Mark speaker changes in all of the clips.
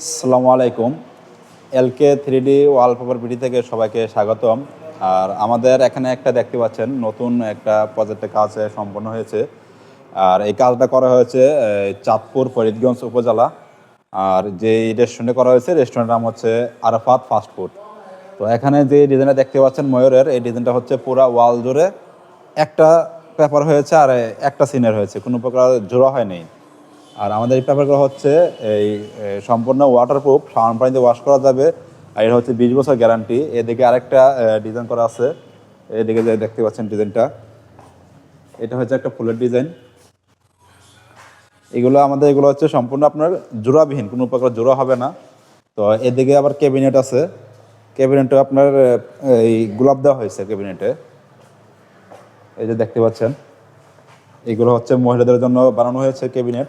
Speaker 1: আসসালামু আলাইকুম। LK three D wallpaper BD থেকে সবাইকে স্বাগতম। আর আমাদের এখানে একটা দেখতে পাচ্ছেন, নতুন একটা প্রজেক্টের কাজ সম্পন্ন হয়েছে। আর এই কাজটা করা হয়েছে চাঁদপুর ফরিদগঞ্জ উপজেলা। আর যে রেস্টুরেন্টে করা হয়েছে রেস্টুরেন্টের নাম হচ্ছে আরাফাত ফাস্ট ফুড। তো এখানে যে ডিজাইনটা দেখতে পাচ্ছেন ময়ূরের, এই ডিজাইনটা হচ্ছে পুরা ওয়াল জুড়ে একটা পেপার হয়েছে আর একটা সিনের হয়েছে। কোনো প্রকার জোড়া হয়নি। আর আমাদের এই পেপারগুলো হচ্ছে এই সম্পূর্ণ ওয়াটারপ্রুফ সাবান পানিতে ওয়াশ করা যাবে। আর এটা হচ্ছে বিশ বছর গ্যারান্টি এদিকে আরেকটা ডিজাইন করা আছে। এদিকে যে দেখতে পাচ্ছেন ডিজাইনটা এটা হচ্ছে একটা ফুলের ডিজাইন এগুলো আমাদের, এগুলো হচ্ছে সম্পূর্ণ আপনার জোড়াবিহীন, কোনো প্রকার জোড়া হবে না। তো এদিকে আবার ক্যাবিনেট আছে। ক্যাবিনেটে আপনার এই গোলাপ দেওয়া হয়েছে ক্যাবিনেটে এই যে দেখতে পাচ্ছেন। এগুলো হচ্ছে মহিলাদের জন্য বানানো হয়েছে ক্যাবিনেট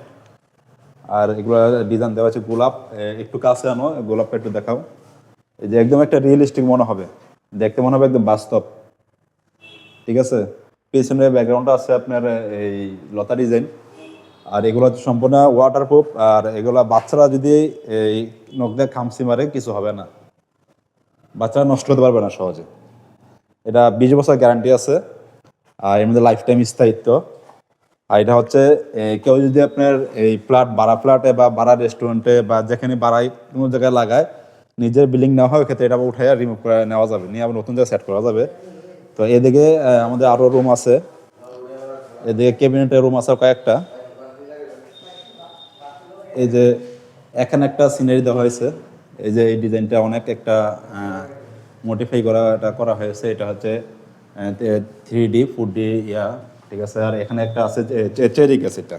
Speaker 1: আর এগুলো ডিজাইন দেওয়া আছে গোলাপ একটু কাছে আনো, গোলাপটা একটু দেখাও। এই যে একদম একটা রিয়েলিস্টিক মনে হবে। দেখতে মনে হবে একদম বাস্তব। ঠিক আছে? পেছনে ব্যাকগ্রাউন্ডটা আছে আপনার এই লতা ডিজাইন আর এগুলো সম্পূর্ণ ওয়াটারপ্রুফ আর এগুলো বাচ্চারা যদি এই নখ দিয়ে খামসি মারে, কিছু হবে না। বাচ্চারা নষ্ট হতে পারবে না সহজে। এটা বিশ বছর গ্যারান্টি আছে। আর এর মধ্যে লাইফ টাইম স্থায়িত্ব। আর এটা হচ্ছে কেউ যদি আপনার এই ফ্ল্যাট, ভাড়া ফ্ল্যাটে বা ভাড়া রেস্টুরেন্টে বা যেখানে ভাড়ায় কোনো জায়গায় লাগায়, নিজের বিল্ডিং নেওয়া হয় ক্ষেত্রে এটা উঠে রিমুভ করে নেওয়া যাবে। নিয়ে আবার নতুন জায়গায় সেট করা যাবে। তো এদিকে আমাদের আরও রুম আছে। এদিকে ক্যাবিনেটের রুম আছে কয়েকটা। এই যে এখানে একটা সিনারি দেওয়া হয়েছে। এই যে এই ডিজাইনটা অনেক একটা মডিফাই করা, এটা করা হয়েছে। এটা হচ্ছে three D four D yeah. ঠিক আছে? আর এখানে একটা আছে চেরি গাছ এটা।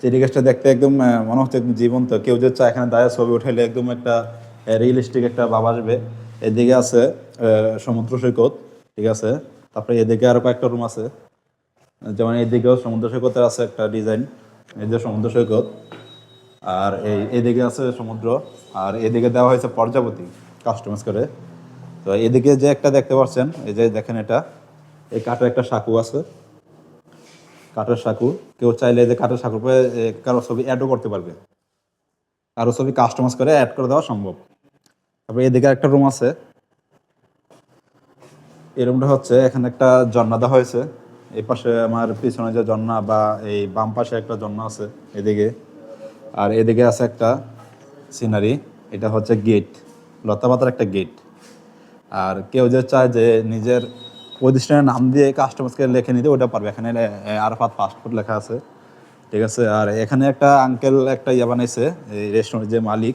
Speaker 1: চেরি গাছটা দেখতে একদম মনে হচ্ছে একদম জীবন্ত। কেউ যে চায় এখানে দাঁড়িয়ে ছবি উঠাইলে একদম একটা রিয়েলিস্টিক একটা ভাব আসবে। এদিকে আছে সমুদ্র সৈকত, ঠিক আছে? তারপরে এদিকে আরও কয়েকটা রুম আছে। যেমন এইদিকেও সমুদ্র সৈকতের আছে একটা ডিজাইন এই যে সমুদ্র সৈকত। আর এই, এদিকে আছে সমুদ্র। আর এদিকে দেওয়া হয়েছে প্রজাপতি কাস্টমাইজ করে। তো এদিকে যে একটা দেখতে পাচ্ছেন, এই যে দেখেন এটা। এই কাঠের একটা সাঁকু আছে। কাঠের সাঁকু কেউ চাইলে যে কাঠের সাঁকুর পরে কারও ছবি অ্যাডও করতে পারবে। কারও ছবি কাস্টমাইজ করে অ্যাড করে দেওয়া সম্ভব। তারপরে এদিকে একটা রুম আছে। এই রুমটা হচ্ছে এখানে একটা ঝর্ণা দেওয়া হয়েছে। এই পাশে আমার পিছনে যে ঝর্ণা বা এই বাম পাশে একটা ঝর্ণা আছে এদিকে। আর এদিকে আছে একটা সিনারি এটা হচ্ছে গেট লতাপাতার একটা গেট আর কেউ যে চায় যে নিজের প্রতিষ্ঠানের নাম দিয়ে কাস্টমারকে লিখে নিতে ওটা পারবে। এখানে আরাফাত পাসপোর্ট লেখা আছে। ঠিক আছে? আর এখানে একটা আঙ্কেল একটা ইয়ে বানাইছে এই রেস্টুরেন্টের যে মালিক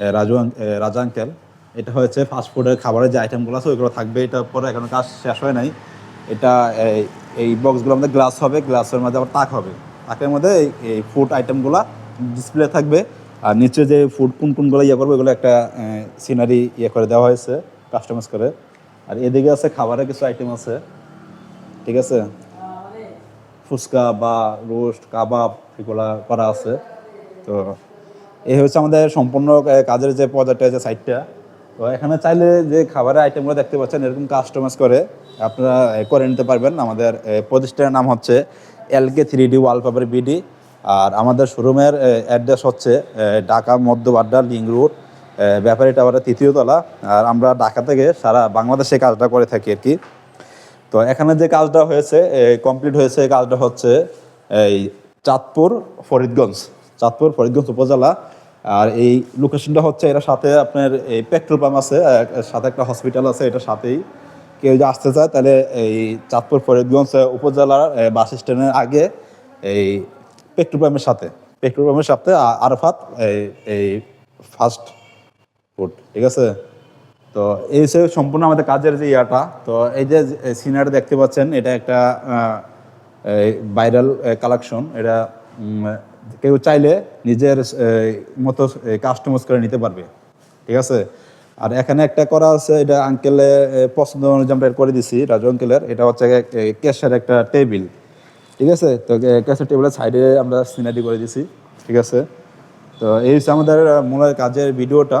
Speaker 1: রাজু রাজা আঙ্কেল এটা হচ্ছে ফাস্টফুডের খাবারের যে আইটেমগুলো আছে, ওইগুলো থাকবে। এটা পরে এখনও কাজ শেষ হয় নাই। এটা এই- বক্সগুলো আমাদের গ্লাস হবে গ্লাসের মধ্যে আবার তাক হবে। তাকের মধ্যে এই- ফুড আইটেমগুলো ডিসপ্লে থাকবে। আর নিচে যে ফুড কোন, কোনগুলো ইয়ে করবে, ওগুলো একটা সিনারি ইয়ে করে দেওয়া হয়েছে কাস্টমাইজ করে। আর এদিকে আছে খাবারের কিছু আইটেম আছে। ঠিক আছে? ফুচকা বা রোস্ট কাবাব এগুলা করা আছে। তো এই হচ্ছে আমাদের সম্পূর্ণ কাজের যে পর্যায়টা যে সাইডটা তো এখানে চাইলে যে খাবারের আইটেমগুলো দেখতে পাচ্ছেন, এরকম কাস্টমাইজ করে আপনারা করে নিতে পারবেন। আমাদের প্রতিষ্ঠানের নাম হচ্ছে LK three D wallpaper BD আর আমাদের শোরুমের অ্যাড্রেস হচ্ছে ঢাকা মধ্য বাড্ডা লিং রোড ব্যাপারী টাওয়ারের তৃতীয় তলা। আর আমরা ঢাকা থেকে সারা বাংলাদেশে কাজটা করে থাকি আর কি। তো এখানে যে কাজটা হয়েছে কমপ্লিট হয়েছে কাজটা হচ্ছে এই চাঁদপুর ফরিদগঞ্জ চাঁদপুর ফরিদগঞ্জ উপজেলা। আর এই লোকেশনটা হচ্ছে এর সাথে আপনার এই পেট্রোল পাম্প আছে সাথে একটা হসপিটাল আছে এটার সাথেই। কেউ যদি আসতে চায়, তাহলে এই চাঁদপুর ফরিদগঞ্জ উপজেলার বাস স্ট্যান্ডের আগে এই পেট্রোল পাম্পের সাথে। পেট্রোল পাম্পের সাথে আরফাত এই এই ফার্স্ট ফুড ঠিক আছে? তো এই হচ্ছে সম্পূর্ণ আমাদের কাজের যে ইয়াটা, তো এই যে সিনারি দেখতে পাচ্ছেন, এটা একটা ভাইরাল কালেকশন এটা কেউ চাইলে নিজের মতো কাস্টমাইজ করে নিতে পারবে। ঠিক আছে? আর এখানে একটা করা আছে, এটা আঙ্কেলে পছন্দ অনুযায়ী আমরা করে দিছি, রাজু আঙ্কেলের এটা হচ্ছে ক্যাশের একটা টেবিল ঠিক আছে? তো ক্যাশের টেবিলের সাইডে আমরা সিনারি করে দিছি। ঠিক আছে? তো এই হচ্ছে আমাদের মূল কাজের ভিডিওটা